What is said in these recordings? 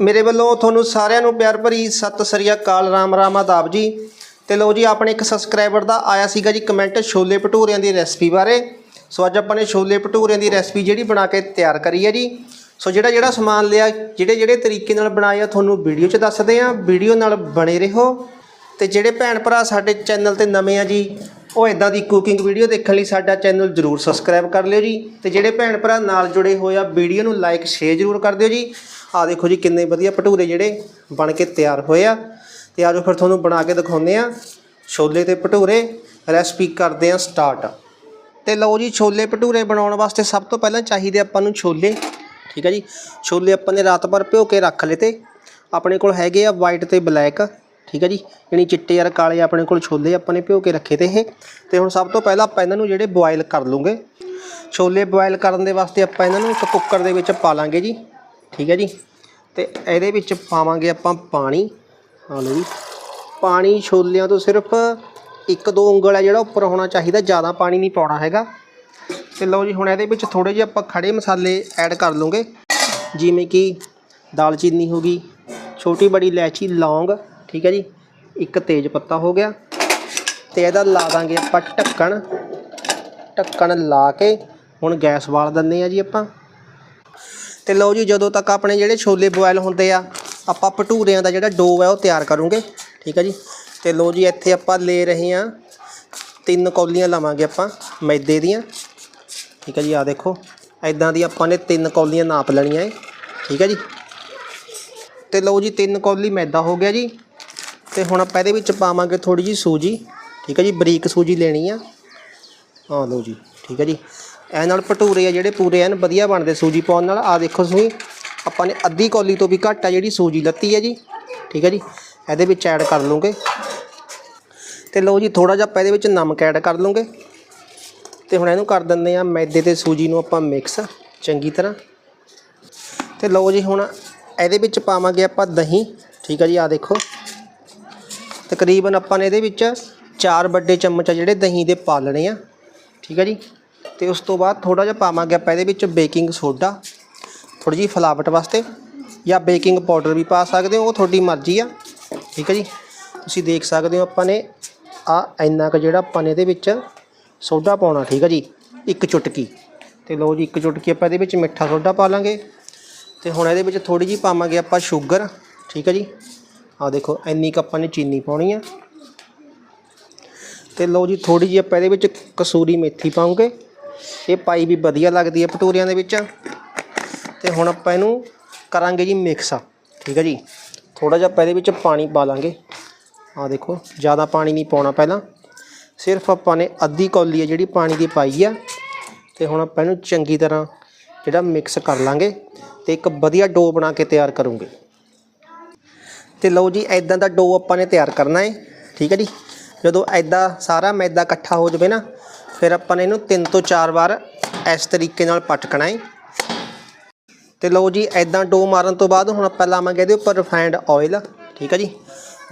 ਮੇਰੇ ਵੱਲੋਂ ਤੁਹਾਨੂੰ ਸਾਰਿਆਂ ਨੂੰ ਪਿਆਰ ਭਰੀ ਸਤਿ ਸ੍ਰੀ ਅਕਾਲ, ਰਾਮ ਰਾਮ ਆਦਾਬ ਜੀ। ਤੇ ਲਓ ਜੀ, ਆਪਣੇ ਇੱਕ ਸਬਸਕ੍ਰਾਈਬਰ ਦਾ ਆਇਆ ਸੀਗਾ ਜੀ ਕਮੈਂਟ ਛੋਲੇ ਭਟੂਰਿਆਂ ਦੀ ਰੈਸਪੀ ਬਾਰੇ। ਸੋ ਅੱਜ ਆਪਾਂ ਨੇ ਛੋਲੇ ਭਟੂਰਿਆਂ ਦੀ ਰੈਸਪੀ ਜਿਹੜੀ ਬਣਾ ਕੇ ਤਿਆਰ ਕਰੀ ਹੈ ਜੀ। ਸੋ ਜਿਹੜਾ ਜਿਹੜਾ ਸਮਾਨ ਲਿਆ, ਜਿਹੜੇ ਜਿਹੜੇ ਤਰੀਕੇ ਨਾਲ ਬਣਾਇਆ ਤੁਹਾਨੂੰ ਵੀਡੀਓ 'ਚ ਦੱਸਦੇ ਆ ਵੀਡੀਓ ਨਾਲ ਬਣੇ ਰਹੋ। ਤੇ ਜਿਹੜੇ ਭੈਣ ਭਰਾ ਸਾਡੇ ਚੈਨਲ ਤੇ ਨਵੇਂ ਆ ਜੀ ਉਹ ਇਦਾਂ ਦੀ ਕੁਕਿੰਗ ਵੀਡੀਓ ਦੇਖਣ ਲਈ ਸਾਡਾ ਚੈਨਲ ਜਰੂਰ ਸਬਸਕ੍ਰਾਈਬ ਕਰ ਲਿਓ ਜੀ ਤੇ ਜਿਹੜੇ ਭੈਣ ਭਰਾ ਨਾਲ ਜੁੜੇ ਹੋਏ ਆ ਵੀਡੀਓ ਨੂੰ ਲਾਈਕ ਸ਼ੇਅਰ ਜਰੂਰ ਕਰ ਦਿਓ ਜੀ। ਆਹ ਦੇਖੋ ਜੀ ਕਿੰਨੇ ਵਧੀਆ ਭਟੂਰੇ ਜਿਹੜੇ ਬਣ ਕੇ ਤਿਆਰ ਹੋਏ ਆ। ਤੇ ਆਜੋ ਫਿਰ ਤੁਹਾਨੂੰ ਬਣਾ ਕੇ ਦਿਖਾਉਂਦੇ ਆ ਛੋਲੇ ਤੇ ਭਟੂਰੇ। ਰੈਸਪੀ ਕਰਦੇ ਆ ਸਟਾਰਟ ਤੇ ਲਓ ਜੀ ਛੋਲੇ ਭਟੂਰੇ ਬਣਾਉਣ ਵਾਸਤੇ ਸਭ ਤੋਂ ਪਹਿਲਾਂ ਚਾਹੀਦੇ ਆਪਾਂ ਨੂੰ ਛੋਲੇ। ਠੀਕ ਹੈ ਜੀ। ਛੋਲੇ ਆਪਾਂ ਨੇ ਰਾਤ ਭਰ ਭਿਓ ਕੇ ਰੱਖ ਲਏ ਤੇ। ਆਪਣੇ ਕੋਲ ਹੈਗੇ ਆ ਵਾਈਟ ਤੇ ਬਲੈਕ ਠੀਕ ਹੈ ਜੀ? ਯਾਨੀ ਚਿੱਟੇ ਯਾਰ ਕਾਲੇ ਆਪਣੇ ਕੋਲ ਛੋਲੇ ਆਪਾਂ ਨੇ ਭਿਓ ਕੇ ਰੱਖੇ ਤੇ ਇਹ। ਤੇ ਹੁਣ ਸਭ ਤੋਂ ਪਹਿਲਾਂ ਆਪਾਂ ਇਹਨਾਂ ਨੂੰ ਜਿਹੜੇ ਬੋਇਲ ਕਰ ਲੂਗੇ। ਛੋਲੇ ਬੋਇਲ ਕਰਨ ਦੇ ਵਾਸਤੇ ਆਪਾਂ ਇਹਨਾਂ ਨੂੰ ਇੱਕ ਕੁੱਕਰ ਦੇ ਵਿੱਚ ਪਾ ਲਾਂਗੇ ਜੀ। ਠੀਕ ਹੈ ਜੀ? ਤੇ ਇਹਦੇ ਵਿੱਚ ਪਾਵਾਂਗੇ ਆਪਾਂ ਪਾਣੀ। ਆ ਲਓ ਜੀ। ਪਾਣੀ ਛੋਲਿਆਂ ਤੋਂ ਸਿਰਫ ਇੱਕ ਦੋ ਉਂਗਲ ਹੈ ਜਿਹੜਾ ਉੱਪਰ ਹੋਣਾ ਚਾਹੀਦਾ, ਜ਼ਿਆਦਾ ਪਾਣੀ ਨਹੀਂ ਪਾਉਣਾ ਹੈਗਾ। ਤੇ ਲਓ ਜੀ, ਹੁਣ ਇਹਦੇ ਵਿੱਚ ਥੋੜੇ ਜਿਹੇ ਆਪਾਂ ਖੜੇ ਮਸਾਲੇ ਐਡ ਕਰ ਲਵਾਂਗੇ ਜਿਵੇਂ ਕਿ ਦਾਲਚੀਨੀ ਹੋ ਗਈ, ਛੋਟੀ ਬੜੀ ਇਲਾਇਚੀ, ਲੌਂਗ ਠੀਕ ਹੈ ਜੀ, ਇੱਕ ਤੇਜ ਪੱਤਾ ਹੋ ਗਿਆ ਤੇ ਇਹਦਾ ਲਾ ਦਾਂਗੇ ਆਪਾਂ ਢੱਕਣ ਢੱਕਣ ਲਾ ਕੇ ਹੁਣ ਗੈਸ ਬਾਲ ਦਿੰਦੇ ਆ ਜੀ ਆਪਾਂ। ਤੇ ਲਓ ਜੀ, ਜਦੋਂ ਤੱਕ ਆਪਣੇ ਜਿਹੜੇ ਛੋਲੇ ਬੋਇਲ ਹੁੰਦੇ ਆ, ਆਪਾਂ ਭਟੂਰਿਆਂ ਦਾ ਜਿਹੜਾ ਡੋ ਹੈ ਉਹ ਤਿਆਰ ਕਰੂੰਗੇ, ਠੀਕ ਹੈ ਜੀ। ਤੇ ਲਓ ਜੀ, ਇੱਥੇ ਆਪਾਂ ਲੈ ਰਹੇ ਹਾਂ, ਤਿੰਨ ਕੌਲੀਆਂ ਲਵਾਂਗੇ ਆਪਾਂ ਮੈਦੇ ਦੀਆਂ। ਠੀਕ ਹੈ ਜੀ ਆ ਦੇਖੋ ਐਦਾਂ ਦੀ ਆਪਾਂ ਨੇ ਤਿੰਨ ਕੌਲੀਆਂ ਨਾਪ ਲੈਣੀਆਂ ਹੈ ਠੀਕ ਹੈ ਜੀ। ਤੇ ਲਓ ਜੀ, ਤਿੰਨ ਕੌਲੀ ਮੈਦਾ ਹੋ ਗਿਆ ਜੀ। ਤੇ ਹੁਣ ਆਪਾਂ ਇਹਦੇ ਵਿੱਚ ਪਾਵਾਂਗੇ ਥੋੜੀ ਜੀ ਸੂਜੀ, ਠੀਕ ਹੈ ਜੀ, ਬਰੀਕ ਸੂਜੀ ਲੈਣੀ ਆ। ਆ ਲਓ ਜੀ, ਠੀਕ ਹੈ ਜੀ। ਇਹ ਨਾਲ ਭਟੂਰੇ ਆ ਜਿਹੜੇ ਪੂਰੇ ਐਨ ਵਧੀਆ ਬਣਦੇ ਸੂਜੀ ਪਾਉਣ ਨਾਲ। ਆ ਦੇਖੋ ਤੁਸੀਂ, ਆਪਾਂ ਨੇ ਅੱਧੀ ਕੌਲੀ ਤੋਂ ਵੀ ਘੱਟ ਆ ਜਿਹੜੀ ਸੂਜੀ ਲੱਤੀ ਹੈ ਜੀ, ਠੀਕ ਹੈ ਜੀ। ਇਹਦੇ ਵਿੱਚ ਐਡ ਕਰ ਲਵਾਂਗੇ ਤੇ ਲਓ ਜੀ ਥੋੜਾ ਜਿਹਾ ਆਪਾਂ ਇਹਦੇ ਵਿੱਚ ਨਮਕ ਐਡ ਕਰ ਲਵਾਂਗੇ ਤੇ ਹੁਣ ਇਹਨੂੰ ਕਰ ਦਿੰਦੇ ਆ ਮੈਦੇ ਤੇ ਸੂਜੀ ਨੂੰ ਆਪਾਂ ਮਿਕਸ ਚੰਗੀ ਤਰ੍ਹਾਂ। ਤੇ ਲਓ ਜੀ, ਹੁਣ ਇਹਦੇ ਵਿੱਚ ਪਾਵਾਂਗੇ ਆਪਾਂ ਦਹੀਂ, ਠੀਕ ਹੈ ਜੀ ਆ ਦੇਖੋ। ਤਕਰੀਬਨ ਆਪਾਂ ਨੇ ਇਹਦੇ ਵਿੱਚ ਚਾਰ ਵੱਡੇ ਚਮਚ ਆ ਜਿਹੜੇ ਦਹੀਂ ਦੇ ਪਾ ਲੈਣੇ ਆ। ਠੀਕ ਹੈ ਜੀ? ਤੇ ਉਸ ਤੋਂ ਬਾਅਦ ਥੋੜਾ ਜਿਹਾ ਪਾਵਾਂਗੇ ਆਪਾਂ ਇਹਦੇ ਵਿੱਚ ਬੇਕਿੰਗ ਸੋਡਾ। ਥੋੜੀ ਜਿਹੀ ਫਲਾਵਟ ਵਾਸਤੇ ਜਾਂ ਬੇਕਿੰਗ ਪਾਊਡਰ ਵੀ ਪਾ ਸਕਦੇ ਹੋ, ਉਹ ਤੁਹਾਡੀ ਮਰਜ਼ੀ ਆ। ਠੀਕ ਹੈ ਜੀ? ਤੁਸੀਂ ਦੇਖ ਸਕਦੇ ਹੋ ਆਪਾਂ ਨੇ ਆ ਇੰਨਾ ਕੁ ਜਿਹੜਾ ਆਪਾਂ ਨੇ ਇਹਦੇ ਵਿੱਚ ਸੋਡਾ ਪਾਉਣਾ, ਠੀਕ ਹੈ ਜੀ? ਇੱਕ ਚੁਟਕੀ। ਤੇ ਲਓ ਜੀ, ਇੱਕ ਚੁਟਕੀ ਆਪਾਂ ਇਹਦੇ ਵਿੱਚ ਮਿੱਠਾ ਸੋਡਾ ਪਾ ਲਾਂਗੇ। ਤੇ ਹੁਣ ਇਹਦੇ ਵਿੱਚ ਥੋੜੀ ਜਿਹੀ ਪਾਵਾਂਗੇ ਆਪਾਂ ਸ਼ੂਗਰ। ਠੀਕ ਹੈ ਜੀ? ਆ ਦੇਖੋ, ਇੰਨੀ ਕੁ ਆਪਾਂ ਨੇ ਚੀਨੀ ਪਾਉਣੀ ਆ। ਤੇ ਲਓ ਜੀ ਥੋੜੀ ਜਿਹੀ ਆਪਾਂ ਇਹਦੇ ਵਿੱਚ ਕਸੂਰੀ ਮੇਥੀ ਪਾਉਂਗੇ। ਇਹ ਪਾਈ ਵੀ ਵਧੀਆ ਲੱਗਦੀ ਹੈ ਭਟੂਰਿਆਂ ਦੇ ਵਿੱਚ। ਤੇ ਹੁਣ ਆਪਾਂ ਇਹਨੂੰ ਕਰਾਂਗੇ ਜੀ ਮਿਕਸ ਠੀਕ ਹੈ ਜੀ? ਥੋੜਾ ਜਿਹਾ ਆਪਾਂ ਇਹਦੇ ਵਿੱਚ ਪਾਣੀ ਪਾ ਲਾਂਗੇ। ਆ ਦੇਖੋ, ਜ਼ਿਆਦਾ ਪਾਣੀ ਨਹੀਂ ਪਾਉਣਾ ਪਹਿਲਾਂ। ਸਿਰਫ ਆਪਾਂ ਨੇ ਅੱਧੀ ਕੌਲੀ ਹੈ ਜਿਹੜੀ ਪਾਣੀ ਦੀ ਪਾਈ ਆ। ਤੇ ਹੁਣ ਆਪਾਂ ਇਹਨੂੰ ਚੰਗੀ ਤਰ੍ਹਾਂ ਜਿਹੜਾ ਮਿਕਸ ਕਰ ਲਾਂਗੇ। ਤੇ ਇੱਕ ਵਧੀਆ ਡੋ ਬਣਾ ਕੇ ਤਿਆਰ ਕਰੂੰਗੇ। ਤੇ ਲਓ ਜੀ ਐਦਾਂ ਦਾ ਡੋ ਆਪਾਂ ਨੇ ਤਿਆਰ ਕਰਨਾ ਹੈ ਠੀਕ ਹੈ ਜੀ? ਜਦੋਂ ਐਦਾਂ ਸਾਰਾ ਮੈਦਾ ਇਕੱਠਾ ਹੋ ਜਾਵੇ ਨਾ ਫਿਰ ਆਪਾਂ ਨੇ ਇਹਨੂੰ ਤਿੰਨ ਤੋਂ ਚਾਰ ਵਾਰ ਇਸ ਤਰੀਕੇ ਨਾਲ ਪਟਕਣਾ ਹੈ ਤੇ ਲਓ ਜੀ ਐਦਾਂ ਡੋ ਮਾਰਨ ਤੋਂ ਬਾਅਦ ਹੁਣ ਆਪਾਂ ਲਾਵਾਂਗੇ ਇਹਦੇ ਉੱਪਰ ਰਿਫਾਈਨਡ ਆਇਲ ਠੀਕ ਹੈ ਜੀ?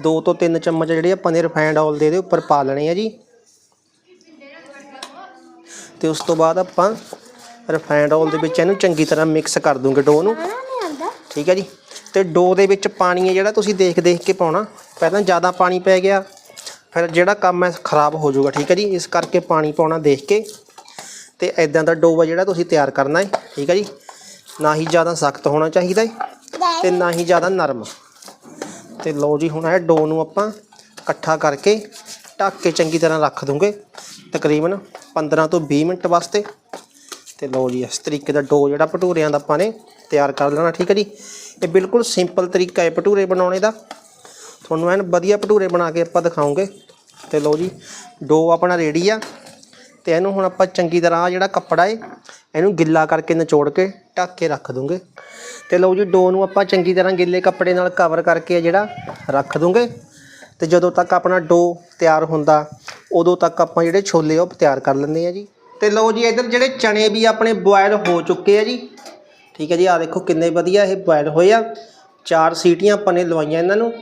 ਦੋ ਤੋਂ ਤਿੰਨ ਚਮਚ ਜਿਹੜੇ ਆਪਾਂ ਨੇ ਰਿਫਾਈਨਡ ਆਇਲ ਦੇ ਇਹਦੇ ਉੱਪਰ ਪਾ ਲੈਣੇ ਆ ਜੀ। ਤੇ ਉਸ ਤੋਂ ਬਾਅਦ ਆਪਾਂ ਰਿਫਾਈਨਡ ਆਇਲ ਦੇ ਵਿੱਚ ਇਹਨੂੰ ਚੰਗੀ ਤਰ੍ਹਾਂ ਮਿਕਸ ਕਰ ਦੂੰਗੇ ਡੋ ਨੂੰ। ਠੀਕ ਹੈ ਜੀ? ਤੇ ਡੋ ਦੇ ਵਿੱਚ ਪਾਣੀ ਹੈ ਜਿਹੜਾ ਤੁਸੀਂ ਦੇਖ ਦੇਖ ਕੇ ਪਾਉਣਾ। ਪਹਿਲਾਂ ਜ਼ਿਆਦਾ ਪਾਣੀ ਪੈ ਗਿਆ, ਫਿਰ ਜਿਹੜਾ ਕੰਮ ਹੈ ਖਰਾਬ ਹੋ ਜਾਊਗਾ, ਠੀਕ ਹੈ ਜੀ? ਇਸ ਕਰਕੇ ਪਾਣੀ ਪਾਉਣਾ ਦੇਖ ਕੇ ਤੇ ਐਦਾਂ ਦਾ ਡੋ ਆ ਜਿਹੜਾ ਤੁਸੀਂ ਤਿਆਰ ਕਰਨਾ ਹੈ, ਠੀਕ ਹੈ ਜੀ? ਨਾ ਹੀ ਜ਼ਿਆਦਾ ਸਖਤ ਹੋਣਾ ਚਾਹੀਦਾ ਹੈ ਤੇ ਨਾ ਹੀ ਜ਼ਿਆਦਾ ਨਰਮ। ਤੇ ਲਓ ਜੀ, ਹੁਣ ਇਹ ਡੋ ਨੂੰ ਆਪਾਂ ਇਕੱਠਾ ਕਰਕੇ ਢੱਕ ਕੇ ਚੰਗੀ ਤਰ੍ਹਾਂ ਰੱਖ ਦੂੰਗੇ, ਤਕਰੀਬਨ 15 ਤੋਂ 20 ਮਿੰਟ ਵਾਸਤੇ। ਤੇ ਲਓ ਜੀ, ਇਸ ਤਰੀਕੇ ਦਾ ਡੋ ਜਿਹੜਾ ਭਟੂਰਿਆਂ ਦਾ ਆਪਾਂ ਨੇ ਤਿਆਰ ਕਰ ਲੈਣਾ, ਠੀਕ ਹੈ ਜੀ? ਇਹ ਬਿਲਕੁਲ ਸਿੰਪਲ ਤਰੀਕਾ ਹੈ ਭਟੂਰੇ ਬਣਾਉਣੇ ਦਾ। ਤੁਹਾਨੂੰ ਐਨ ਵਧੀਆ ਭਟੂਰੇ ਬਣਾ ਕੇ ਆਪਾਂ ਦਿਖਾਉਂਗੇ। ਤੇ ਲਓ ਜੀ ਡੋ ਆਪਣਾ ਰੈਡੀ ਆ, ਤੇ ਇਹਨੂੰ ਹੁਣ ਆਪਾਂ ਚੰਗੀ ਤਰ੍ਹਾਂ ਜਿਹੜਾ ਕੱਪੜਾ ਏ, ਇਹਨੂੰ ਗਿੱਲਾ ਕਰਕੇ ਨਿਚੋੜ ਕੇ ਢੱਕ ਕੇ ਰੱਖ ਦੂੰਗੇ। ਤੇ ਲਓ ਜੀ ਡੋ ਨੂੰ ਆਪਾਂ ਚੰਗੀ ਤਰ੍ਹਾਂ ਗਿੱਲੇ ਕੱਪੜੇ ਨਾਲ ਕਵਰ ਕਰਕੇ ਜਿਹੜਾ ਰੱਖ ਦੂੰਗੇ। ਤੇ ਜਦੋਂ ਤੱਕ ਆਪਣਾ ਡੋ ਤਿਆਰ ਹੁੰਦਾ, ਉਦੋਂ ਤੱਕ ਆਪਾਂ ਜਿਹੜੇ ਛੋਲੇ ਉਹ ਤਿਆਰ ਕਰ ਲੈਂਦੇ ਆ ਜੀ। ਤੇ ਲਓ ਜੀ, ਇੱਧਰ ਜਿਹੜੇ ਚਣੇ ਵੀ ਆਪਣੇ ਬੋਇਲ ਹੋ ਚੁੱਕੇ ਆ ਜੀ ਠੀਕ ਹੈ ਜੀ ਆ ਦੇਖੋ ਕਿੰਨੇ ਵਧੀਆ ਇਹ ਬੋਇਲ ਹੋਏ ਆ। ਚਾਰ ਸੀਟੀਆਂ ਆਪਾਂ ਨੇ ਲਵਾਈਆਂ ਇਹਨਾਂ ਨੂੰ।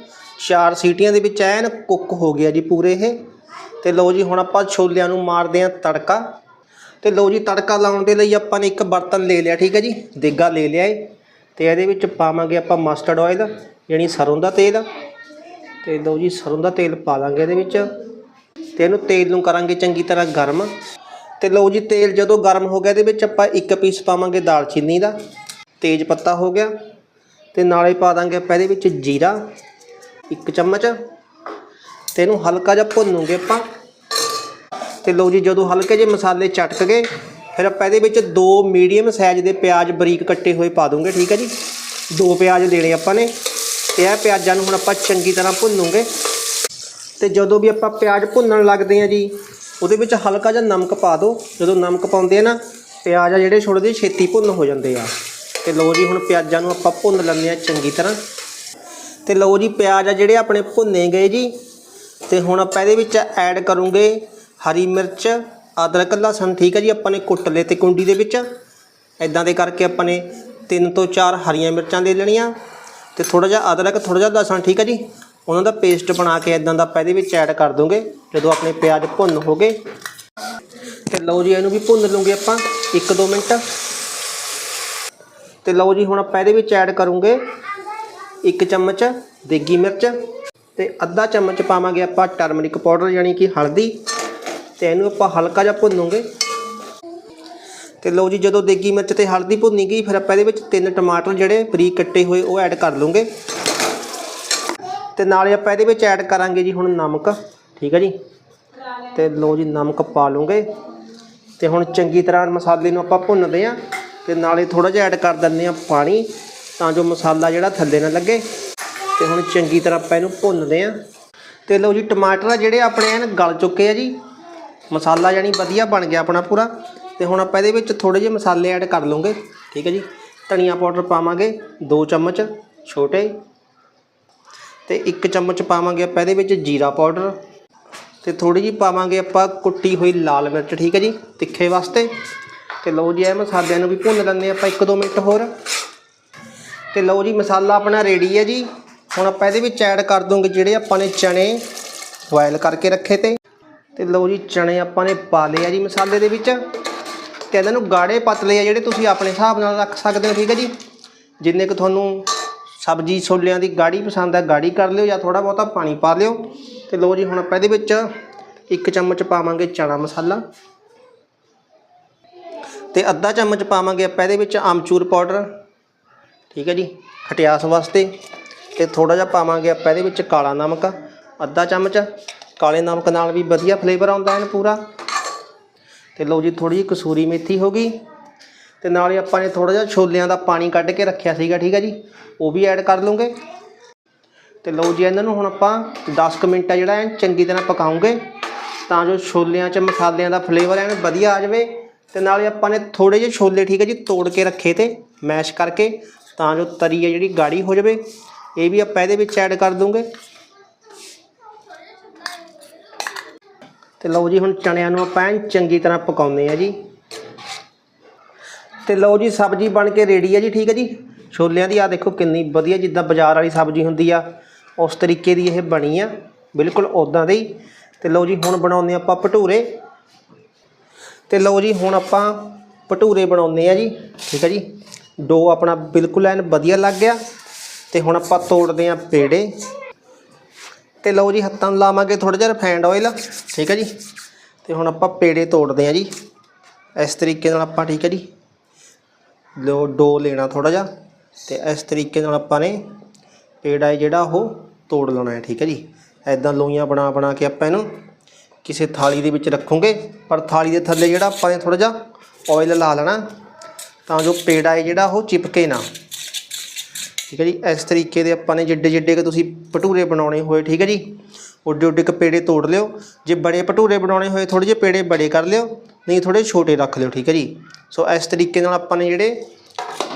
ਚਾਰ ਸੀਟੀਆਂ ਦੇ ਵਿੱਚ ਐਨ ਕੁੱਕ ਹੋ ਗਿਆ ਜੀ ਪੂਰੇ ਇਹ। ਤੇ ਲਓ ਜੀ, ਹੁਣ ਆਪਾਂ ਛੋਲਿਆਂ ਨੂੰ ਮਾਰਦੇ ਆ ਤੜਕਾ। ਤੇ ਲਓ ਜੀ, ਤੜਕਾ ਲਾਉਣ ਦੇ ਲਈ ਆਪਾਂ ਨੇ ਇੱਕ ਬਰਤਨ ਲੈ ਲਿਆ, ਠੀਕ ਹੈ ਜੀ, ਦੇਗਾ ਲੈ ਲਿਆ ਏ। ਤੇ ਇਹਦੇ ਵਿੱਚ ਪਾਵਾਂਗੇ ਆਪਾਂ ਮਸਟਰਡ ਆਇਲ ਯਾਨੀ ਸਰੋਂ ਦਾ ਤੇਲ। ਤੇ ਲਓ ਜੀ, ਸਰੋਂ ਦਾ ਤੇਲ ਪਾ ਲਾਂਗੇ ਇਹਦੇ ਵਿੱਚ। ਤੇ ਇਹਨੂੰ ਤੇਲ ਨੂੰ ਕਰਾਂਗੇ ਚੰਗੀ ਤਰ੍ਹਾਂ ਗਰਮ। ਤੇ ਲਓ ਜੀ, ਤੇਲ ਜਦੋਂ ਗਰਮ ਹੋ ਗਿਆ, ਇਹਦੇ ਵਿੱਚ ਆਪਾਂ ਇੱਕ ਪੀਸ ਪਾਵਾਂਗੇ ਦਾਲਚੀਨੀ ਦਾ। ਤੇਜ ਪੱਤਾ ਹੋ ਗਿਆ ਤੇ ਨਾਲੇ ਪਾ ਦਾਂਗੇ ਆਪਾਂ ਇਹਦੇ ਵਿੱਚ ਜੀਰਾ ਇੱਕ ਚਮਚ ਤੇ ਇਹਨੂੰ ਹਲਕਾ ਜਿਹਾ ਭੁੰਨੂਗੇ ਆਪਾਂ। ਤੇ ਲਓ ਜੀ, ਜਦੋਂ ਹਲਕੇ ਜਿਹੇ ਮਸਾਲੇ ਚਟਕ ਗਏ, ਫਿਰ ਆਪਾਂ ਇਹਦੇ ਵਿੱਚ ਦੋ ਮੀਡੀਅਮ ਸਾਈਜ਼ ਦੇ ਪਿਆਜ਼ ਬਰੀਕ ਕੱਟੇ ਹੋਏ ਪਾ ਦੂੰਗੇ, ਠੀਕ ਹੈ ਜੀ? ਦੋ ਪਿਆਜ਼ ਦੇਣੇ ਆਪਾਂ ਨੇ। ਤੇ ਇਹ ਪਿਆਜ਼ਾਂ ਨੂੰ ਹੁਣ ਆਪਾਂ ਚੰਗੀ ਤਰ੍ਹਾਂ ਭੁੰਨੂਗੇ। ਤੇ ਜਦੋਂ ਵੀ ਆਪਾਂ ਪਿਆਜ਼ ਭੁੰਨਣ ਲੱਗਦੇ ਆ ਜੀ, ਉਹਦੇ ਵਿੱਚ ਹਲਕਾ ਜਿਹਾ ਨਮਕ ਪਾ ਦਿਓ। ਜਦੋਂ ਨਮਕ ਪਾਉਂਦੇ ਆ ਨਾ, ਪਿਆਜ਼ ਆ ਜਿਹੜੇ ਥੋੜ੍ਹੇ ਜਿਹੇ ਛੇਤੀ ਭੁੰਨ ਹੋ ਜਾਂਦੇ ਆ। ਤੇ ਲਓ ਜੀ, ਹੁਣ ਪਿਆਜ਼ਾਂ ਨੂੰ ਆਪਾਂ ਭੁੰਨ ਲੈਂਦੇ ਆ ਚੰਗੀ ਤਰ੍ਹਾਂ। ਤੇ ਲਓ ਜੀ, ਪਿਆਜ਼ ਆ ਜਿਹੜੇ ਆਪਣੇ ਭੁੰਨੇ ਗਏ ਜੀ। ਤੇ ਹੁਣ ਆਪਾਂ ਇਹਦੇ ਵਿੱਚ ਐਡ ਕਰੂੰਗੇ ਹਰੀ ਮਿਰਚ, ਅਦਰਕ, ਲਸਣ, ਠੀਕ ਹੈ ਜੀ, ਆਪਾਂ ਨੇ ਕੁੱਟ ਲਏ ਤੇ ਕੁੰਡੀ ਦੇ ਵਿੱਚ। ਇਦਾਂ ਦੇ ਕਰਕੇ ਆਪਾਂ ਨੇ ਤਿੰਨ ਤੋਂ ਚਾਰ ਹਰੀਆਂ ਮਿਰਚਾਂ ਲੈ ਲੈਣੀਆਂ। ਤੇ ਥੋੜਾ ਜਿਹਾ ਅਦਰਕ ਥੋੜਾ ਜਿਹਾ ਲਸਣ, ਠੀਕ ਹੈ ਜੀ। ਉਹਨਾਂ ਦਾ ਪੇਸਟ ਬਣਾ ਕੇ ਇਦਾਂ ਦਾ ਆਪਾਂ ਇਹਦੇ ਵਿੱਚ ਐਡ ਕਰ ਦੋਗੇ, ਜਦੋਂ ਆਪਣੇ ਪਿਆਜ਼ ਭੁੰਨ ਹੋ ਗਏ। ਤੇ ਲਓ ਜੀ, ਇਹਨੂੰ ਵੀ ਭੁੰਨ ਲਵਾਂਗੇ ਆਪਾਂ 1-2 ਮਿੰਟ। ਤੇ ਲਓ ਜੀ, ਹੁਣ ਆਪਾਂ ਇਹਦੇ ਵਿੱਚ ਐਡ ਕਰੂੰਗੇ ਇੱਕ ਚਮਚ ਦੇਗੀ ਮਿਰਚ ਤੇ ਅੱਧਾ ਚਮਚ ਪਾਵਾਂਗੇ ਆਪਾਂ ਟਰਮਰਿਕ ਪਾਊਡਰ ਯਾਨੀ ਕਿ ਹਲਦੀ ਤੇ ਇਹਨੂੰ ਆਪਾਂ ਹਲਕਾ ਜਿਹਾ ਭੁੰਨੂਗੇ। ਤੇ ਲਓ ਜੀ, ਜਦੋਂ ਦੇਗੀ ਮਿਰਚ ਤੇ ਹਲਦੀ ਭੁੰਨੀ ਗਈ, ਫਿਰ ਆਪਾਂ ਇਹਦੇ ਵਿੱਚ ਤਿੰਨ ਟਮਾਟਰ ਜਿਹੜੇ ਬਰੀਕ ਕੱਟੇ ਹੋਏ, ਉਹ ਐਡ ਕਰ ਲੂੰਗੇ। ਤੇ ਨਾਲੇ ਆਪਾਂ ਇਹਦੇ ਵਿੱਚ ਐਡ ਕਰਾਂਗੇ ਜੀ ਹੁਣ ਨਮਕ, ਠੀਕ ਹੈ ਜੀ? ਤੇ ਲਓ ਜੀ, ਨਮਕ ਪਾ ਲੂੰਗੇ। ਤੇ ਹੁਣ ਚੰਗੀ ਤਰ੍ਹਾਂ ਮਸਾਲੇ ਨੂੰ ਆਪਾਂ ਭੁੰਨਦੇ ਆਂ। ਤੇ ਨਾਲੇ ਥੋੜਾ ਜਿਹਾ ਐਡ ਕਰ ਦਿੰਦੇ ਆਂ ਪਾਣੀ, ਤਾਂ ਜੋ ਮਸਾਲਾ ਜਿਹੜਾ ਥੱਲੇ ਨਾ ਲੱਗੇ। ਤੇ ਹੁਣ ਚੰਗੀ ਤਰ੍ਹਾਂ ਆਪਾਂ ਇਹਨੂੰ ਭੁੰਨਦੇ ਆਂ ਤੇ ਲਓ ਜੀ, ਟਮਾਟਰ ਆ ਜਿਹੜੇ ਆਪਣੇ ਐਨ ਗਲ ਚੁੱਕੇ ਆ ਜੀ। ਮਸਾਲਾ ਜਾਨੀ ਵਧੀਆ ਬਣ ਗਿਆ ਆਪਣਾ ਪੂਰਾ। ਤੇ ਹੁਣ ਆਪਾਂ ਇਹਦੇ ਵਿੱਚ ਥੋੜੇ ਜਿਹੇ ਮਸਾਲੇ ਐਡ ਕਰ ਲਵਾਂਗੇ। ਠੀਕ ਹੈ ਜੀ? ਧਨੀਆ ਪਾਊਡਰ ਪਾਵਾਂਗੇ 2 ਚਮਚ, ਛੋਟੇ। ਤੇ 1 ਚਮਚ ਪਾਵਾਂਗੇ ਆਪਾਂ ਇਹਦੇ ਵਿੱਚ ਜੀਰਾ ਪਾਊਡਰ। ਤੇ ਥੋੜੀ ਜਿਹੀ ਪਾਵਾਂਗੇ ਆਪਾਂ ਕੁੱਟੀ ਹੋਈ ਲਾਲ ਮਿਰਚ, ਠੀਕ ਹੈ ਜੀ? ਤਿੱਖੇ ਵਾਸਤੇ। ਤੇ ਲਓ ਜੀ ਇਹ ਮਸਾਲਿਆਂ ਨੂੰ ਵੀ ਭੁੰਨ ਲੈਂਦੇ ਆਪਾਂ 1-2 ਮਿੰਟ ਹੋਰ। ਤੇ ਲਓ ਜੀ, ਮਸਾਲਾ ਆਪਣਾ ਰੈਡੀ ਹੈ ਜੀ। ਹੁਣ ਆਪਾਂ ਇਹਦੇ ਵਿੱਚ ਐਡ ਕਰ ਦੋਗੇ ਜਿਹੜੇ ਆਪਾਂ ਨੇ ਚਣੇ ਬੋਇਲ ਕਰਕੇ ਰੱਖੇ ਤੇ। ਤੇ ਲਓ ਜੀ ਚਣੇ ਆਪਾਂ ਨੇ ਪਾ ਲਏ ਆ ਜੀ ਮਸਾਲੇ ਦੇ ਵਿੱਚ। ਤੇ ਇਹਨਾਂ ਨੂੰ ਗਾੜੇ ਪਤਲੇ ਆ ਜਿਹੜੇ ਤੁਸੀਂ ਆਪਣੇ ਹਿਸਾਬ ਨਾਲ ਰੱਖ ਸਕਦੇ ਹੋ, ਠੀਕ ਹੈ ਜੀ? ਜਿੰਨੇ ਕੁ ਤੁਹਾਨੂੰ ਸਬਜ਼ੀ ਛੋਲਿਆਂ ਦੀ ਗਾੜੀ ਪਸੰਦ ਹੈ, ਗਾੜੀ ਕਰ ਲਿਓ ਜਾਂ ਥੋੜਾ ਬਹੁਤਾ ਪਾਣੀ ਪਾ ਲਿਓ। ਤੇ ਲਓ ਜੀ, ਹੁਣ ਆਪਾਂ ਇਹਦੇ ਵਿੱਚ ਇੱਕ ਚਮਚ ਪਾਵਾਂਗੇ ਚਣਾ ਮਸਾਲਾ। ਤੇ ਅੱਧਾ ਚਮਚ ਪਾਵਾਂਗੇ ਆਪਾਂ ਇਹਦੇ ਵਿੱਚ ਆਮਚੂਰ ਪਾਊਡਰ, ਠੀਕ ਹੈ ਜੀ, ਖਟਿਆਸ ਵਾਸਤੇ ਤੇ ਥੋੜਾ ਜਿਹਾ ਪਾਵਾਂਗੇ ਆਪਾਂ ਇਹਦੇ ਵਿੱਚ ਕਾਲਾ ਨਮਕ, ਅੱਧਾ ਚਮਚ, ਕਾਲੇ ਨਮਕ ਨਾਲ ਵੀ ਵਧੀਆ ਫਲੇਵਰ ਆਉਂਦਾ ਹੈ ਪੂਰਾ। ਤੇ ਲਓ ਜੀ ਥੋੜੀ ਜਿਹੀ ਕਸੂਰੀ ਮੇਥੀ ਹੋ ਗਈ ਤੇ ਨਾਲੇ ਆਪਾਂ ਨੇ ਥੋੜਾ ਜਿਹਾ ਛੋਲਿਆਂ ਦਾ ਪਾਣੀ ਕੱਢ ਕੇ ਰੱਖਿਆ ਸੀਗਾ, ਠੀਕ ਹੈ ਜੀ, ਉਹ ਵੀ ਐਡ ਕਰ ਲਵਾਂਗੇ। ਤੇ ਲਓ ਜੀ, ਇਹਨਾਂ ਨੂੰ ਹੁਣ ਆਪਾਂ 10 ਕੁ ਮਿੰਟ ਆ ਜਿਹੜਾ ਐਨ ਚੰਗੀ ਤਰ੍ਹਾਂ ਪਕਾਉਂਗੇ ਤਾਂ ਜੋ ਛੋਲਿਆਂ 'ਚ ਮਸਾਲਿਆਂ ਦਾ ਫਲੇਵਰ ਐਨ ਵਧੀਆ ਆ ਜਾਵੇ। ਤੇ ਨਾਲੇ ਆਪਾਂ ਨੇ ਥੋੜੇ ਜਿਹੇ ਛੋਲੇ ਠੀਕ ਹੈ ਜੀ ਤੋੜ ਕੇ ਰੱਖੇ ਤੇ ਮੈਸ਼ ਕਰਕੇ, ਤਾਂ ਜੋ ਤਰੀ ਹੈ ਜਿਹੜੀ ਗਾੜੀ ਹੋ ਜਾਵੇ। ਇਹ ਵੀ ਆਪਾਂ ਇਹਦੇ ਵਿੱਚ ਐਡ ਕਰ ਦੂੰਗੇ। ਤੇ ਲਓ ਜੀ ਹੁਣ ਚਣਿਆਂ ਨੂੰ ਆਪਾਂ ਚੰਗੀ ਤਰ੍ਹਾਂ ਪਕਾਉਂਦੇ ਆ ਜੀ। ਤੇ ਲਓ ਜੀ ਸਬਜ਼ੀ ਬਣ ਕੇ ਰੈਡੀ ਹੈ ਜੀ, ਠੀਕ ਹੈ ਜੀ। ਛੋਲਿਆਂ ਦੀ ਆ ਦੇਖੋ ਕਿੰਨੀ ਵਧੀਆ ਜਿੱਦਾਂ ਬਾਜ਼ਾਰ ਵਾਲੀ ਸਬਜ਼ੀ ਹੁੰਦੀ ਆ, ਉਸ ਤਰੀਕੇ ਦੀ ਇਹ ਬਣੀ ਆ, ਬਿਲਕੁਲ ਉਦਾਂ ਦੀ। ਤੇ ਲਓ ਜੀ ਹੁਣ ਬਣਾਉਂਦੇ ਆਪਾਂ ਭਟੂਰੇ। ਤੇ ਲਓ ਜੀ, ਹੁਣ ਆਪਾਂ ਭਟੂਰੇ ਬਣਾਉਂਦੇ ਆ ਜੀ। ਠੀਕ ਹੈ ਜੀ। ਡੋ ਆਪਣਾ ਬਿਲਕੁਲ ਐਨ ਵਧੀਆ ਲੱਗ ਗਿਆ। ਤੇ ਹੁਣ ਆਪਾਂ ਤੋੜਦੇ ਆ ਪੇੜੇ। ਤੇ ਲਓ ਜੀ, ਹੱਥਾਂ ਨੂੰ ਲਾਵਾਂਗੇ ਥੋੜਾ ਜਿਹਾ ਰਿਫਾਈਂਡ ਆਇਲ ਠੀਕ ਹੈ ਜੀ। ਤੇ ਹੁਣ ਆਪਾਂ ਪੇੜੇ ਤੋੜਦੇ ਆ ਜੀ। ਇਸ ਤਰੀਕੇ ਨਾਲ ਆਪਾਂ, ਠੀਕ ਹੈ ਜੀ। ਲੋ ਡੋ ਲੈਣਾ ਥੋੜਾ ਜਿਹਾ। ਤੇ ਇਸ ਤਰੀਕੇ ਨਾਲ ਆਪਾਂ ਨੇ ਪੇੜਾ ਹੈ ਜਿਹੜਾ ਉਹ ਤੋੜ ਲੈਣਾ ਹੈ। ਠੀਕ ਹੈ ਜੀ। ਐਦਾਂ ਲੋਈਆਂ ਬਣਾ ਬਣਾ ਕੇ ਆਪਾਂ ਇਹਨੂੰ ਕਿਸੇ ਥਾਲੀ ਦੇ ਵਿੱਚ ਰੱਖੋਗੇ, ਪਰ ਥਾਲੀ ਦੇ ਥੱਲੇ ਜਿਹੜਾ ਆਪਾਂ ਨੇ ਥੋੜਾ ਜਿਹਾ ਆਇਲ ਲਾ ਲੈਣਾ, ਤਾਂ ਜੋ ਪੇੜਾ ਹੈ ਜਿਹੜਾ ਉਹ ਚਿਪਕੇ ਨਾ। ਠੀਕ ਹੈ ਜੀ, ਇਸ ਤਰੀਕੇ ਦੇ ਆਪਾਂ ਨੇ ਜਿੱਡੇ ਜਿੱਡੇ ਕਿ ਤੁਸੀਂ ਭਟੂਰੇ ਬਣਾਉਣੇ ਹੋਏ, ਠੀਕ ਹੈ ਜੀ, ਉੱਡੇ ਉੱਡੇ ਕ ਪੇੜੇ ਤੋੜ ਲਿਓ। ਜੇ ਬੜੇ ਭਟੂਰੇ ਬਣਾਉਣੇ ਹੋਏ ਥੋੜੇ ਜਿਹੇ ਪੇੜੇ ਬੜੇ ਕਰ ਲਿਓ, ਨਹੀਂ ਥੋੜੇ ਛੋਟੇ ਰੱਖ ਲਿਓ, ਠੀਕ ਹੈ ਜੀ। ਸੋ ਇਸ ਤਰੀਕੇ ਨਾਲ ਆਪਾਂ ਨੇ ਜਿਹੜੇ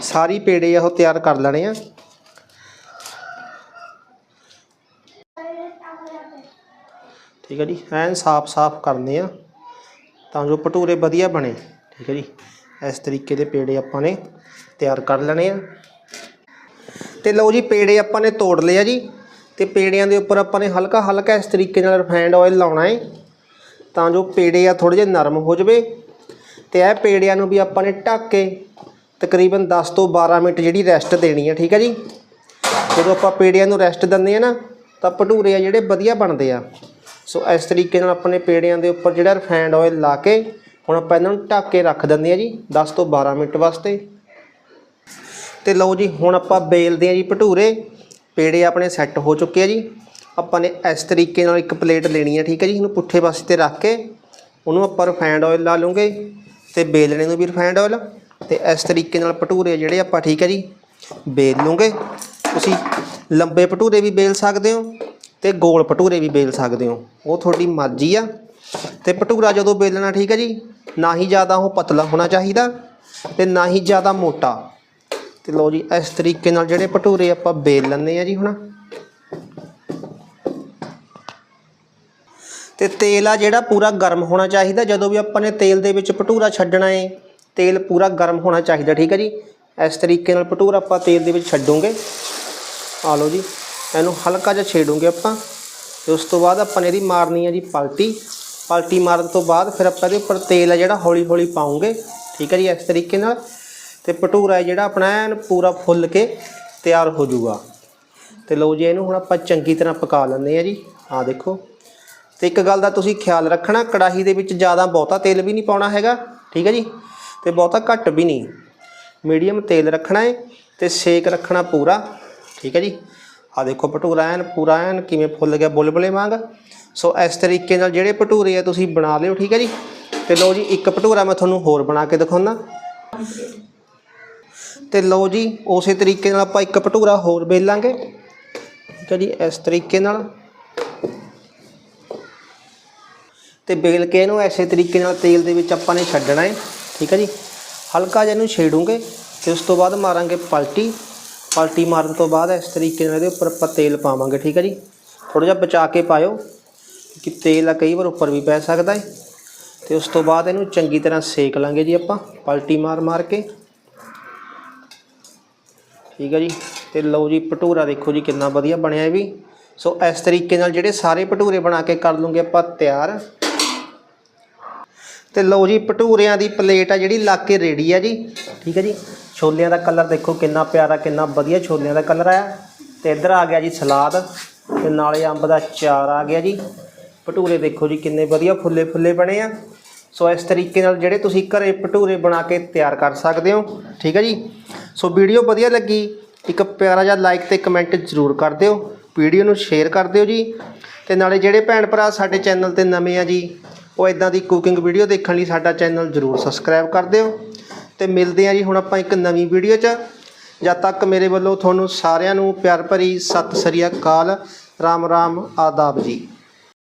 ਸਾਰੀ ਪੇੜੇ ਆ ਉਹ ਤਿਆਰ ਕਰ ਲੈਣੇ ਆ। ਠੀਕ ਹੈ ਜੀ ਐਨ ਸਾਫ਼-ਸਾਫ਼ ਕਰਨੇ ਆ, ਤਾਂ ਜੋ ਭਟੂਰੇ ਵਧੀਆ ਬਣੇ, ਠੀਕ ਹੈ ਜੀ। ਇਸ ਤਰੀਕੇ ਦੇ ਪੇੜੇ ਆਪਾਂ ਨੇ ਤਿਆਰ ਕਰ ਲੈਣੇ ਆ। ਤੇ ਲਓ ਜੀ, ਪੇੜੇ ਆਪਾਂ ਨੇ ਤੋੜ ਲਏ ਆ ਜੀ, ਤੇ ਪੇੜਿਆਂ ਦੇ ਉੱਪਰ ਆਪਾਂ ਨੇ ਹਲਕਾ ਹਲਕਾ ਇਸ ਤਰੀਕੇ ਨਾਲ ਰਿਫਾਈਂਡ ਆਇਲ ਲਾਉਣਾ ਹੈ ਤਾਂ ਜੋ ਪੇੜੇ ਆ ਥੋੜੇ ਜਿਹੇ ਨਰਮ ਹੋ ਜਵੇ। ਤੇ ਇਹ ਪੇੜਿਆਂ ਨੂੰ ਵੀ ਆਪਾਂ ਨੇ ਢੱਕ ਕੇ ਤਕਰੀਬਨ 10 ਤੋਂ 12 ਮਿੰਟ ਜਿਹੜੀ ਰੈਸਟ ਦੇਣੀ ਹੈ ਠੀਕ ਹੈ ਜੀ। ਜਦੋਂ ਆਪਾਂ ਪੇੜਿਆਂ ਨੂੰ ਰੈਸਟ ਦਿੰਦੇ ਆ ਨਾ, ਤਾਂ ਭਟੂਰੇ ਆ ਜਿਹੜੇ ਵਧੀਆ ਬਣਦੇ ਆ। ਸੋ ਇਸ ਤਰੀਕੇ ਨਾਲ ਆਪਣੇ ਪੇੜਿਆਂ ਦੇ ਉੱਪਰ ਜਿਹੜਾ ਰਿਫਾਈਨਡ ਆਇਲ ਲਾ ਕੇ ਹੁਣ ਆਪਾਂ ਇਹਨਾਂ ਨੂੰ ਢੱਕ ਕੇ ਰੱਖ ਦਿੰਦੇ ਆ ਜੀ 10 ਤੋਂ 12 ਮਿੰਟ ਵਾਸਤੇ। ਤੇ ਲਓ ਜੀ, ਹੁਣ ਆਪਾਂ ਬੇਲਦੇ ਆ ਜੀ ਭਟੂਰੇ। ਪੇੜੇ ਆਪਣੇ ਸੈੱਟ ਹੋ ਚੁੱਕੇ ਆ ਜੀ। ਆਪਾਂ ਨੇ ਇਸ ਤਰੀਕੇ ਨਾਲ ਇੱਕ ਪਲੇਟ ਲੈਣੀ ਹੈ ਠੀਕ ਹੈ ਜੀ, ਇਹਨੂੰ ਪੁੱਠੇ ਪਾਸੇ ਤੇ ਰੱਖ ਕੇ। ਉਹਨੂੰ ਆਪਾਂ ਰਿਫਾਈਨਡ ਆਇਲ ਲਾ ਲੂੰਗੇ ਤੇ ਬੇਲਣੇ ਨੂੰ ਵੀ ਰਿਫਾਈਨਡ ਆਇਲ ਤੇ ਇਸ ਤਰੀਕੇ ਨਾਲ ਭਟੂਰੇ ਜਿਹੜੇ ਆਪਾਂ, ਠੀਕ ਹੈ ਜੀ, ਬੇਲ ਲੂੰਗੇ ਤੁਸੀਂ ਲੰਬੇ ਭਟੂਰੇ ਵੀ ਬੇਲ ਸਕਦੇ ਹੋ। ਤੇ ਗੋਲ ਭਟੂਰੇ ਵੀ ਬੇਲ ਸਕਦੇ ਹੋ। ਉਹ ਤੁਹਾਡੀ ਮਰਜ਼ੀ ਆ। ਤੇ ਭਟੂਰਾ ਜਦੋਂ ਬੇਲਣਾ ਠੀਕ ਹੈ ਜੀ? ਨਾ ਹੀ ਜ਼ਿਆਦਾ ਉਹ ਪਤਲਾ ਹੋਣਾ ਚਾਹੀਦਾ ਤੇ ਨਾ ਹੀ ਜ਼ਿਆਦਾ ਮੋਟਾ। ਤੇ ਲਓ ਜੀ, ਇਸ ਤਰੀਕੇ ਨਾਲ ਜਿਹੜੇ ਭਟੂਰੇ ਆਪਾਂ ਬੇਲ ਲੈਂਦੇ ਆ ਜੀ ਹੁਣ। ਤੇ ਤੇਲ ਆ ਜਿਹੜਾ ਪੂਰਾ ਗਰਮ ਹੋਣਾ ਚਾਹੀਦਾ। ਜਦੋਂ ਵੀ ਆਪਾਂ ਨੇ ਤੇਲ ਦੇ ਵਿੱਚ ਭਟੂਰਾ ਛੱਡਣਾ ਹੈ ਤੇਲ ਪੂਰਾ ਗਰਮ ਹੋਣਾ ਚਾਹੀਦਾ, ਠੀਕ ਹੈ ਜੀ? ਇਸ ਤਰੀਕੇ ਨਾਲ ਭਟੂਰਾ ਆਪਾਂ ਤੇਲ ਦੇ ਵਿੱਚ ਛੱਡੋਗੇ। ਆ ਲਓ ਜੀ। ਇਹਨੂੰ ਹਲਕਾ ਜਿਹਾ ਛੇੜੂਗੇ ਆਪਾਂ, ਤੇ ਉਸ ਤੋਂ ਬਾਅਦ ਆਪਾਂ ਨੇ ਇਹਦੀ ਮਾਰਨੀ ਹੈ ਜੀ ਪਲਟੀ। ਪਲਟੀ ਮਾਰਨ ਤੋਂ ਬਾਅਦ ਫਿਰ ਆਪਾਂ ਇਹਦੇ ਉੱਪਰ ਤੇਲ ਆ ਜਿਹੜਾ ਹੌਲੀ ਹੌਲੀ ਪਾਉਂਗੇ, ਠੀਕ ਹੈ ਜੀ, ਇਸ ਤਰੀਕੇ ਨਾਲ। ਤੇ ਭਟੂਰਾ ਹੈ ਜਿਹੜਾ ਆਪਣਾ ਐਨ ਪੂਰਾ ਫੁੱਲ ਕੇ ਤਿਆਰ ਹੋ ਜਾਊਗਾ। ਤੇ ਲਓ ਜੀ, ਇਹਨੂੰ ਹੁਣ ਆਪਾਂ ਚੰਗੀ ਤਰ੍ਹਾਂ ਪਕਾ ਲੈਂਦੇ ਆ ਜੀ। ਆ ਦੇਖੋ। ਤੇ ਇੱਕ ਗੱਲ ਦਾ ਤੁਸੀਂ ਖਿਆਲ ਰੱਖਣਾ, ਕੜਾਹੀ ਦੇ ਵਿੱਚ ਜ਼ਿਆਦਾ ਬਹੁਤਾ ਤੇਲ ਵੀ ਨਹੀਂ ਪਾਉਣਾ ਹੈਗਾ, ਠੀਕ ਹੈ ਜੀ। ਤੇ ਬਹੁਤਾ ਘੱਟ ਵੀ ਨਹੀਂ। ਮੀਡੀਅਮ ਤੇਲ ਰੱਖਣਾ ਹੈ ਤੇ ਸੇਕ ਰੱਖਣਾ ਪੂਰਾ, ਠੀਕ ਹੈ ਜੀ। ਆ ਦੇਖੋ ਭਟੂਰਾ ਐਨ ਪੂਰਾ ਐਨ ਕਿਵੇਂ ਫੁੱਲ ਗਿਆ ਬੁਲਬੁਲੇ ਵਾਂਗ। ਸੋ ਇਸ ਤਰੀਕੇ ਨਾਲ ਜਿਹੜੇ ਭਟੂਰੇ ਆ ਤੁਸੀਂ ਬਣਾ ਲਿਓ, ਠੀਕ ਹੈ ਜੀ? ਤੇ ਲਓ ਜੀ, ਇੱਕ ਭਟੂਰਾ ਮੈਂ ਤੁਹਾਨੂੰ ਹੋਰ ਬਣਾ ਕੇ ਦਿਖਾਉਣਾ ਤੇ ਲਓ ਜੀ, ਉਸੇ ਤਰੀਕੇ ਨਾਲ ਆਪਾਂ ਇੱਕ ਭਟੂਰਾ ਹੋਰ ਵੇਲਾਂਗੇ। ਠੀਕ ਹੈ ਜੀ, ਇਸ ਤਰੀਕੇ ਨਾਲ। ਤੇ ਵੇਲ ਕੇ ਇਹਨੂੰ ਐਸੇ ਤਰੀਕੇ ਨਾਲ ਤੇਲ ਦੇ ਵਿੱਚ ਆਪਾਂ ਨੇ ਛੱਡਣਾ ਹੈ। ਠੀਕ ਹੈ ਜੀ? ਹਲਕਾ ਜਿਹਾ ਇਹਨੂੰ ਛੇੜੂਗੇ, ਤੇ ਉਸ ਤੋਂ ਬਾਅਦ ਮਾਰਾਂਗੇ ਪਲਟੀ। ਪਲਟੀ ਮਾਰਨ ਤੋਂ ਬਾਅਦ ਇਸ ਤਰੀਕੇ ਨਾਲ ਇਹਦੇ ਉੱਪਰ ਆਪਾਂ ਤੇਲ ਪਾਵਾਂਗੇ, ਠੀਕ ਹੈ ਜੀ? ਥੋੜਾ ਜਿਹਾ ਬਚਾ ਕੇ ਪਾਇਓ, ਕਿ ਤੇਲ ਆ ਕਈ ਵਾਰ ਉੱਪਰ ਵੀ ਪੈ ਸਕਦਾ ਹੈ ਤੇ ਉਸ ਤੋਂ ਬਾਅਦ ਇਹਨੂੰ ਚੰਗੀ ਤਰ੍ਹਾਂ ਸੇਕ ਲਾਂਗੇ ਜੀ ਆਪਾਂ, ਪਲਟੀ ਮਾਰ ਮਾਰ ਕੇ। ਠੀਕ ਹੈ ਜੀ? ਤੇ ਲਓ ਜੀ, ਭਟੂਰਾ ਦੇਖੋ ਜੀ ਕਿੰਨਾ ਵਧੀਆ ਬਣਿਆ ਇਹ ਵੀ। ਸੋ ਇਸ ਤਰੀਕੇ ਨਾਲ ਜਿਹੜੇ ਸਾਰੇ ਭਟੂਰੇ ਬਣਾ ਕੇ ਕਰ ਲੂੰਗੇ ਆਪਾਂ ਤਿਆਰ। ਤੇ ਲਓ ਜੀ, ਭਟੂਰਿਆਂ ਦੀ ਪਲੇਟ ਆ ਜਿਹੜੀ ਲਾ ਕੇ ਰੈਡੀ ਆ ਜੀ। ਠੀਕ ਹੈ ਜੀ? ਛੋਲਿਆਂ ਦਾ ਕਲਰ ਦੇਖੋ ਕਿੰਨਾ ਪਿਆਰਾ, ਕਿੰਨਾ ਵਧੀਆ ਛੋਲਿਆਂ ਦਾ ਕਲਰ ਆਇਆ। ਤੇ ਇੱਧਰ ਆ ਗਿਆ ਜੀ ਸਲਾਦ ਤੇ ਨਾਲੇ ਅੰਬ ਦਾ ਚਾਰ ਆ ਗਿਆ ਜੀ। ਭਟੂਰੇ ਦੇਖੋ ਜੀ ਕਿੰਨੇ ਵਧੀਆ ਫੁੱਲੇ ਫੁੱਲੇ ਬਣੇ ਆ। ਸੋ ਇਸ ਤਰੀਕੇ ਨਾਲ ਜਿਹੜੇ ਤੁਸੀਂ ਘਰੇ ਭਟੂਰੇ ਬਣਾ ਕੇ ਤਿਆਰ ਕਰ ਸਕਦੇ ਹੋ, ਠੀਕ ਹੈ ਜੀ। ਸੋ ਵੀਡੀਓ ਵਧੀਆ ਲੱਗੀ, ਇੱਕ ਪਿਆਰਾ ਜਿਹਾ ਲਾਈਕ ਤੇ ਕਮੈਂਟ ਜ਼ਰੂਰ ਕਰ ਦਿਓ, ਵੀਡੀਓ ਨੂੰ ਸ਼ੇਅਰ ਕਰ ਦਿਓ ਜੀ। ਤੇ ਨਾਲੇ ਜਿਹੜੇ ਭੈਣ ਭਰਾ ਸਾਡੇ ਚੈਨਲ ਤੇ ਨਵੇਂ ਆ ਜੀ, ਉਹ ਇਦਾਂ ਦੀ ਕੁਕਿੰਗ ਵੀਡੀਓ ਦੇਖਣ ਲਈ ਸਾਡਾ ਚੈਨਲ ਜ਼ਰੂਰ ਸਬਸਕ੍ਰਾਈਬ ਕਰ ਦਿਓ। ਤੇ ਮਿਲਦੇ ਆ ਜੀ ਹੁਣ ਆਪਾਂ ਇੱਕ ਨਵੀਂ ਵੀਡੀਓ 'ਚ। ਜਦ ਤੱਕ ਮੇਰੇ ਵੱਲੋਂ ਤੁਹਾਨੂੰ ਸਾਰਿਆਂ ਨੂੰ ਪਿਆਰ ਭਰੀ ਸਤਿ ਸ੍ਰੀ ਅਕਾਲ। ਰਾਮ ਰਾਮ, ਆਦਾਬ ਜੀ।